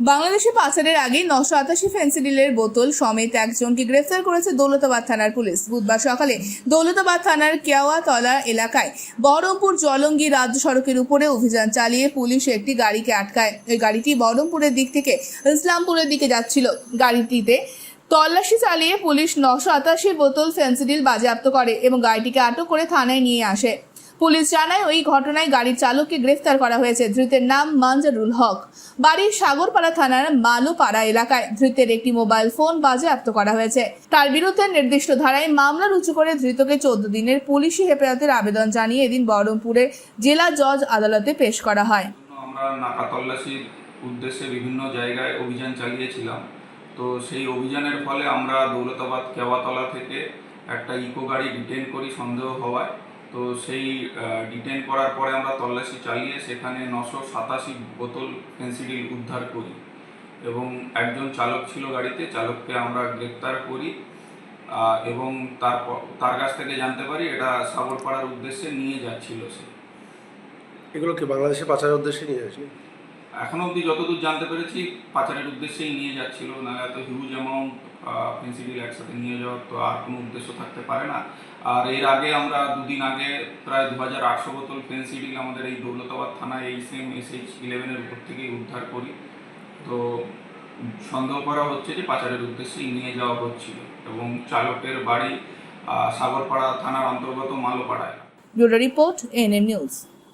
বাংলাদেশে পাচারের আগে নশো আটাশি ফেন্সিডিলের বোতল সমেত একজনকে গ্রেফতার করেছে দৌলতাবাদ থানার পুলিশ। বুধবার সকালে দৌলতাবাদ থানার কেওয়াতলা এলাকায় বহরমপুর জলঙ্গি রাজ্য সড়কের উপরে অভিযান চালিয়ে পুলিশ একটি গাড়িকে আটকায়। ওই গাড়িটি বহরমপুরের দিক থেকে ইসলামপুরের দিকে যাচ্ছিল। গাড়িটিতে তল্লাশি চালিয়ে পুলিশ নশো আটাশি বোতল ফেন্সিডিল বাজেয়াপ্ত করে এবং গাড়িটিকে আটক করে থানায় নিয়ে আসে। পুলিশ জানায় ওই ঘটনায় গাড়ির চালককে গ্রেফতার করা হয়েছে। ধৃতের নাম মানজারুল হক। বাড়ির সাগরপাড়া থানার মালুপাড়া এলাকায় ধৃতের একটি মোবাইল ফোন বাজেয়াপ্ত করা হয়েছে। তার বিরুদ্ধে নির্দিষ্ট ধারায় মামলা রুজু করে ধৃতকে চোদ্দ দিনের পুলিশি হেফাজতের আবেদন জানিয়ে এদিন বহরমপুরের জেলা জজ আদালতে পেশ করা হয়। আমরা উদ্দেশ্যে বিভিন্ন জায়গায় অভিযান চালিয়েছিলাম। তো সেই অভিযানের ফলে আমরা দৌলতাবাদ কেওয়াতলা থেকে একটা ইকো গাড়ি ডিটেন করি সন্দেহ হওয়ায়। তো সেই ডিটেন করার পরে আমরা তল্লাশি চালিয়ে সেখানে নশো সাতাশি বোতল ফেন্সিডিল উদ্ধার করি। এবং একজন চালক ছিল গাড়িতে, চালককে আমরা গ্রেপ্তার করি এবং তারপর তার কাছ থেকে জানতে পারি এটা সাগরপাড়ার উদ্দেশ্যে নিয়ে যাচ্ছিল সে। এগুলো কি বাংলাদেশে পাচারের উদ্দেশ্যে নিয়ে আসেনি এখনও অবধি যতদূর জানতে পেরেছি, পাচারের উদ্দেশ্যেই নিয়ে যাচ্ছিল। না এত হিউজ অ্যামাউন্ট পেন্সিডিল একসাথে নিয়ে যাওয়ার তো আর কোনো উদ্দেশ্য থাকতে পারে না। আর এর আগে আমরা দুদিন আগে প্রায় দু হাজার আটশো বোতল পেন্সিডিল আমাদের এই দৌলতাবাদ থানায় এই সেম এসএইচ ইলেভেনের উপর থেকেই উদ্ধার করি। তো সন্দেহ করা হচ্ছে যে পাচারের উদ্দেশ্যেই নিয়ে যাওয়া হচ্ছিল। এবং চালকের বাড়ি সাগরপাড়া থানার অন্তর্গত মালোপাড়ায়। Bureau report NM news.